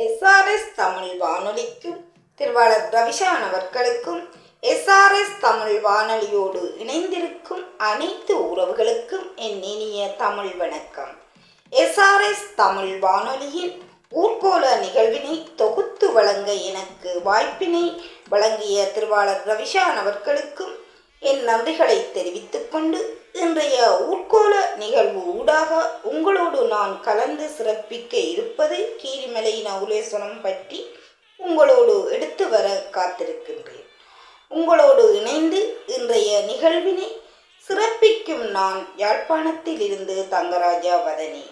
SRS Tamil வானொலிக்கும் திருவாளர் ரவிஷான் அவர்களுக்கும் SRS Tamil வானொலியோடு இணைந்திருக்கும் அனைத்து உறவுகளுக்கும் என் இனிய தமிழ் வணக்கம். எஸ்ஆர்எஸ் தமிழ் வானொலியின் ஊர்கோல நிகழ்வினை தொகுத்து வழங்க எனக்கு வாய்ப்பினை வழங்கிய திருவாளர் ரவிஷான் அவர்களுக்கும் என் நன்றிகளை தெரிவித்துக் கொண்டு இன்றைய ஊர்கோல நிகழ்வு ஊடாக உங்களோடு நான் கலந்து சிறப்பிக்க இருப்பது கீரிமலை நவுலேஸ்வரம் பற்றி உங்களோடு எடுத்து வர காத்திருக்கின்றேன். உங்களோடு இணைந்து இன்றைய நிகழ்வினை சிறப்பிக்கும் நான் யாழ்ப்பாணத்தில் இருந்து தங்கராஜா வதனி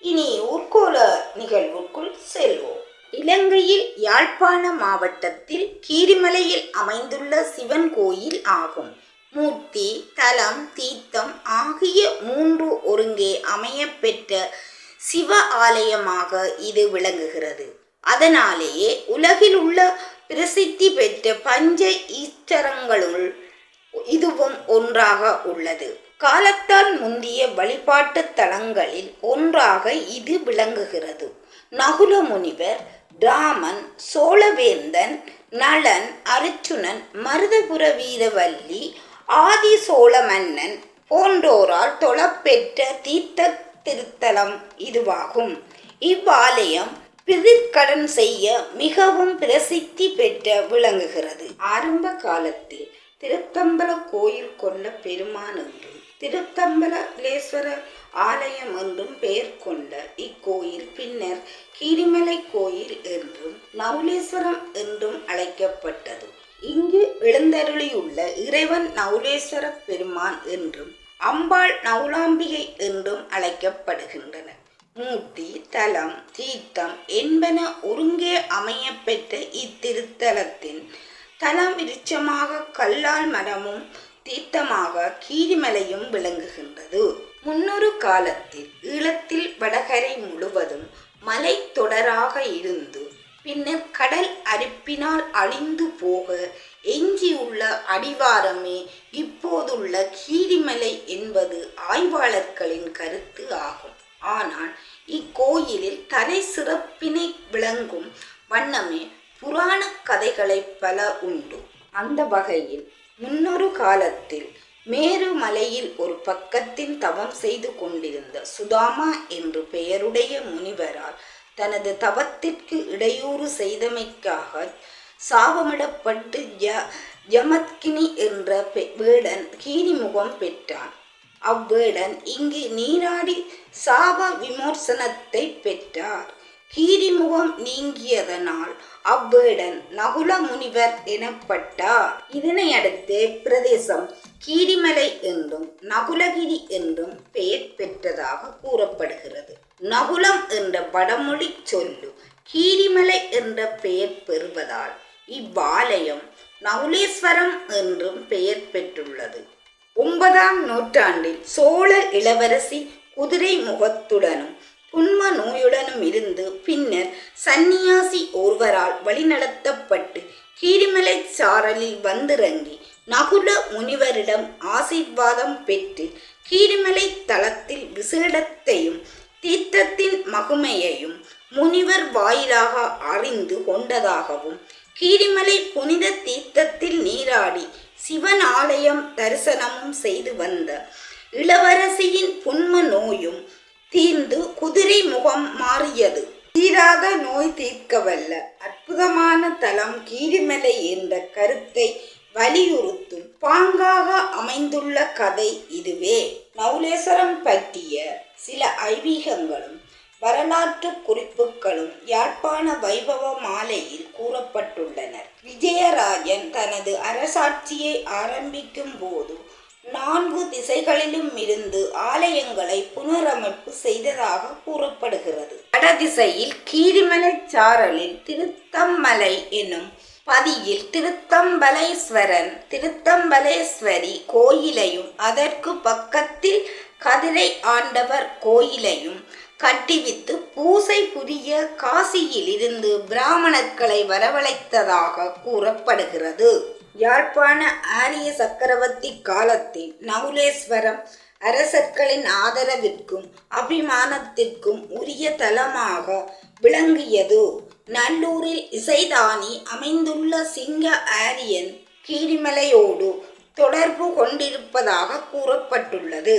இனி ஊர்கோல நிகழ்வுக்குள் செல்வோம். இலங்கையில் யாழ்ப்பாண மாவட்டத்தில் கீரிமலையில் அமைந்துள்ள சிவன் கோயில் ஆகும். மூர்த்தி தலம் தீர்த்தம் ஆகிய மூன்று ஒருங்கே அமையப்பெற்ற சிவ ஆலயமாக இது விளங்குகிறது. அதனாலேயே உலகில் உள்ள பிரசித்தி பெற்ற பஞ்ச ஈஸ்வரங்களுள் இதுவும் ஒன்றாக உள்ளது. காலத்தால் முந்திய வழிபாட்டு தலங்களில் ஒன்றாக இது விளங்குகிறது. நகுல முனிவர் ராமன் சோழவேந்தன் நளன் அர்ச்சுனன் மருதபுர வீரவல்லி ஆதி சோழ மன்னன் போன்றோரால் தொழப்பெற்ற தீர்த்த திருத்தலம் இதுவாகும். இவ்வாலயம் பிதிர்கடன் செய்ய மிகவும் பிரசித்தி பெற்ற விளங்குகிறது. ஆரம்ப காலத்தில் திருத்தம்பல கோயில் கொண்ட பெருமான் என்றும் திருத்தம்பலேஸ்வர ஆலயம் என்றும் பெயர் கொண்ட இக்கோயில் பின்னர் கீரிமலை கோயில் என்றும் நவுலேஸ்வரம் என்றும் அழைக்கப்பட்டது. இங்கு எழுந்தருளியுள்ள இறைவன் நவுலேஸ்வர பெருமான் என்றும் அம்பாள் நவுலாம்பிகை என்றும் அழைக்கப்படுகின்றன. மூர்த்தி தலம் தீர்த்தம் என்பன ஒருங்கே அமையப்பெற்ற இத்திருத்தலத்தின் தலம் விருட்சமாக கல்லால் மரமும் தீர்த்தமாக கீரிமலையும் விளங்குகின்றது. முன்னொரு காலத்தில் ஈழத்தில் வடகரை முழுவதும் மலை தொடராக இருந்து பின்னர் கடல் அரிப்பினால் அழிந்து போக எஞ்சியுள்ள அடிவாரமே இப்போதுள்ள கீரிமலை என்பது ஆய்வாளர்களின் கருத்து ஆகும். ஆனால் இக்கோயிலில் தலை சிறப்பினை விளங்கும் வண்ணமே புராண கதைகளை பல உண்டு. அந்த வகையில் முன்னொரு காலத்தில் மேரு மலையில் ஒரு பக்கத்தின் தவம் செய்து கொண்டிருந்த சுதாமா என்று பெயருடைய முனிவரால் தனது தவத்திற்கு இடையூறு செய்தமைக்காக சாபமிடப்பட்டு ஜ ஜமத்கினி என்ற வேடன் கீரிமுகம் பெற்றான். அவ்வேடன் இங்கு நீராடி சாப விமோசனத்தை பெற்றார். கீரிமுகம் நீங்கியதனால் அவ்வேடன் நகுல முனிவர் எனப்பட்டார். இதனை அடுத்து பிரதேசம் கீரிமலை என்றும் நகுலகிரி என்றும் பெயர் பெற்றதாக கூறப்படுகிறது. நகுலம் என்ற வடமொழி சொல்லு கீரிமலை என்ற பெயர் பெறுவதால் இவ்வாலயம் நகுலேஸ்வரம் என்றும் பெயர் பெற்றுள்ளது. ஒன்பதாம் நூற்றாண்டில் சோழ இளவரசி குதிரை முகத்துடனும் புன்ம நோயுடனும் இருந்து பின்னர் சந்நியாசி ஒருவரால் வழிநடத்தப்பட்டு கீரிமலை சாரலில் வந்திறங்கி நகுல முனிவரிடம் ஆசீர்வாதம் பெற்று கீரிமலை தளத்தில் விசேடத்தையும் தீர்த்தத்தின் மகுமையையும் முனிவர் வாயிலாக அறிந்து கொண்டதாகவும் கீரிமலை புனித தீர்த்தத்தில் நீராடி சிவன் ஆலயம் தரிசனமும் செய்து வந்த இளவரசியின் புன்ம நோயும் தீர்ந்து குதிரை முகம் மாறியது. தீராத நோய் தீர்க்கவல்ல. அற்புதமான தலம் கீரிமலை என்ற கருத்தை வலியுறுத்தும் பாங்காக அமைந்துள்ள கதை இதுவே. நவுலேஸ்வரம் பற்றிய சில ஐதீகங்களும் வரலாற்று குறிப்புகளும் யாழ்ப்பாண வைபவ மாலையில் கூறப்பட்டுள்ளனர். விஜயராஜன் தனது அரசாட்சியை ஆரம்பிக்கும் போது நான்கு திசைகளிலும் இருந்து ஆலயங்களை புனரமைப்பு செய்ததாக கூறப்படுகிறது. வடதிசையில் கீரிமலை சாரலில் திருத்தம்மலை எனும் பதியில் திருத்தம்பலேஸ்வரன் திருத்தம்பலேஸ்வரி கோயிலையும் அதற்கு பக்கத்தில் கதிரை ஆண்டவர் கோயிலையும் கட்டிவித்து பூசை புரிய காசியில் இருந்து பிராமணர்களை வரவழைத்ததாக கூறப்படுகிறது. யாழ்ப்பாண ஆரிய சக்கரவர்த்தி காலத்தில் நவுலேஸ்வரம் அரசர்களின் ஆதரவிற்கும் அபிமானத்திற்கும் உரிய தலமாக விளங்கியது. நல்லூரில் இசைதானி அமைந்துள்ள சிங்க ஆரியன் கீரிமலையோடு தொடர்பு கொண்டிருப்பதாக கூறப்பட்டுள்ளது.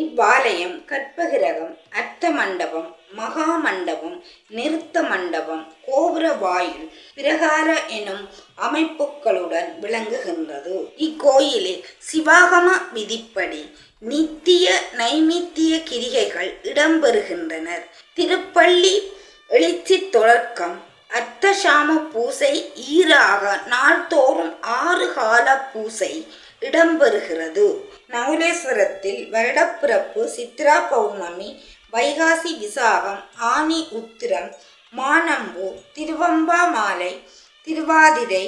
இவ்வாலயம் கற்பகிரகம் அர்த்த மண்டபம் மகா மண்டபம் நிறுத்த மண்டபம் கோபுர வாயில் பிரகார எனும் அமைப்புகளுடன் விளங்குகின்றது. இக்கோயிலில் சிவாகம விதிப்படி நித்திய நைமித்திய கிரிகைகள் இடம்பெறுகின்றனர். திருப்பள்ளி எழுச்சி தொடக்கம் அர்த்தசாம பூசை ஈராக நாள்தோறும் ஆறு கால பூசை இடம்பெறுகிறது. நவுலேஸ்வரத்தில் வருடப்பிறப்பு சித்ரா பௌர்ணமி வைகாசி விசாகம் ஆனி உத்திரம் மானம்பு திருவம்பாமாலை திருவாதிரை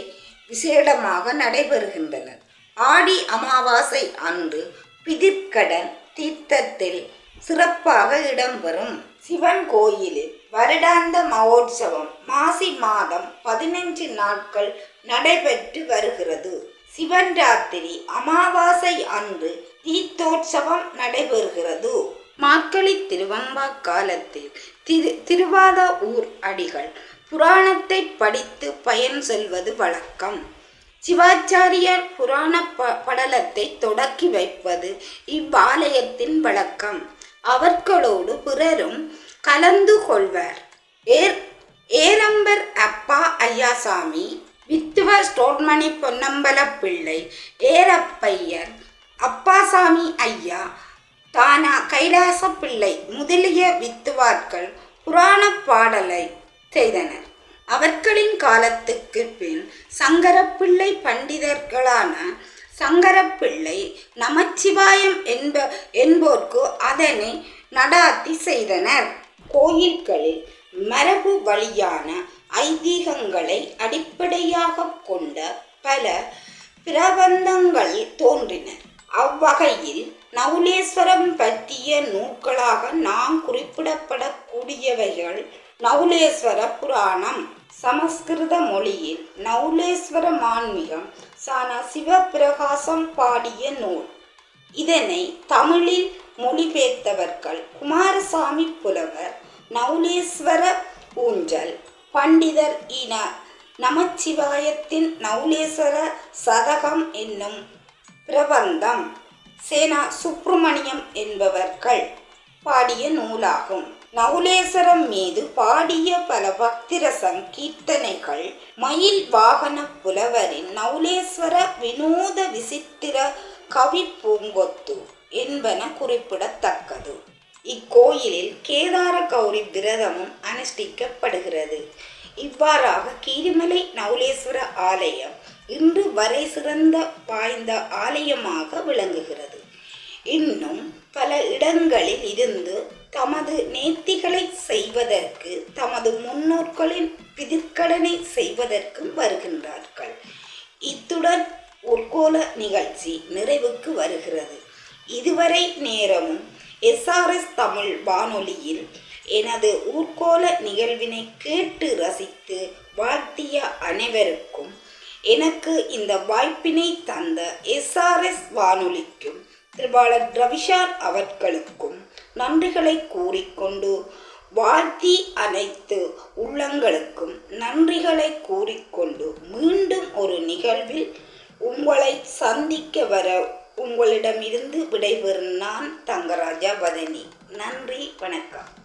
விசேடமாக நடைபெறுகின்றன. ஆடி அமாவாசை அன்று பிதிர்கடன் தீர்த்தத்தில் சிறப்பாக இடம்பெறும். சிவன் கோயிலில் வருடாந்த மகோத்சவம் மாசி மாதம் பதினஞ்சு நாட்கள் நடைபெற்று வருகிறது. சிவன் ராத்திரி அமாவாசை அன்று தீர்த்தோற்சவம் நடைபெறுகிறது. திருவள்ளி திருவம்பா காலத்தில் திரு திருவாத ஊர் அடிகள் புராணத்தை படித்து பயன் செல்வது வழக்கம். சிவாச்சாரியர் புராண ப படலத்தை தொடக்கி வைப்பது இவ்வாலயத்தின் வழக்கம். அவர்களோடு பிறரும் கலந்து கொள்வர். ஏர் ஏரம்பர் அப்பா ஐயாசாமி வித்துவ ஸ்டோன்மணி பொன்னம்பல பிள்ளை ஏரப்பையர் அப்பாசாமி ஐயா தானா கைலாச பிள்ளை முதலிய வித்துவார்கள் புராண பாடலை செய்தனர். அவர்களின் காலத்துக்கு பின் சங்கரப்பிள்ளை பண்டிதர்களான சங்கரப்பிள்ளை நமச்சிவாயம் என்ப என்போர்க்கு அதனை நடாத்தி செய்தனர். கோயில்களில் மரபு வழியான ஐதீகங்களை அடிப்படையாக கொண்ட பல பிரபந்தங்கள் தோன்றின. அவ்வகையில் நவுலேஸ்வரம் பற்றிய நூல்களாக நாம் குறிப்பிடப்படக்கூடியவைகள் நவுலேஸ்வர புராணம் சமஸ்கிருத மொழியில் நவுலேஸ்வர மான்மிகம் சான சிவபிரகாசம் பாடிய நூல். இதனை தமிழில் மொழிபெயர்த்தவர்கள் குமாரசாமி புலவர் நவுலேஸ்வர ஊஞ்சல் பண்டிதர் இன நமச்சிவாயத்தின் நவுலேஸ்வர சதகம் என்னும் பிரபந்தம். சேனா சுப்பிரமணியம் என்பவர்கள் பாடிய நூலாகும். நகுலேசரம் மீது பாடிய பல பக்திர சங்கீர்த்தனைகள் மயில் வாகன புலவரின் நவுலேஸ்வர வினோத விசித்திர கவி பூங்கொத்து என்பன குறிப்பிடத்தக்கது. இக்கோயிலில் கேதார கௌரி விரதமும் அனுஷ்டிக்கப்படுகிறது. இவ்வாறாக கீரிமலை நவுலேஸ்வர ஆலயம் இன்று வரை சிறந்த வாய்ந்த ஆலயமாக விளங்குகிறது. இன்னும் பல இடங்களில் இருந்து தமது நேர்த்திகளை செய்வதற்கு தமது முன்னோர்களின் பிதிர்க்கடனை செய்வதற்கும் வருகின்றார்கள். இத்துடன் உட்கோல நிகழ்ச்சி நிறைவுக்கு வருகிறது. இதுவரை நேரமும் எஸ்ஆர்எஸ் தமிழ் வானொலியில் எனது ஊர்கோல நிகழ்வினை கேட்டு ரசித்து வாழ்த்திய அனைவருக்கும் எனக்கு இந்த வாய்ப்பினை தந்த எஸ்ஆர்எஸ் வானொலிக்கும் திருவாளர் ரவிஷார் அவர்களுக்கும் நன்றிகளை கூறிக்கொண்டு வாழ்த்தி அனைத்து உள்ளங்களுக்கும் நன்றிகளை கூறிக்கொண்டு மீண்டும் ஒரு நிகழ்வில் உங்களை சந்திக்க வர உங்களிடமிருந்து விடைபெறும் நான் தங்கராஜா பதனி நன்றி வணக்கம்.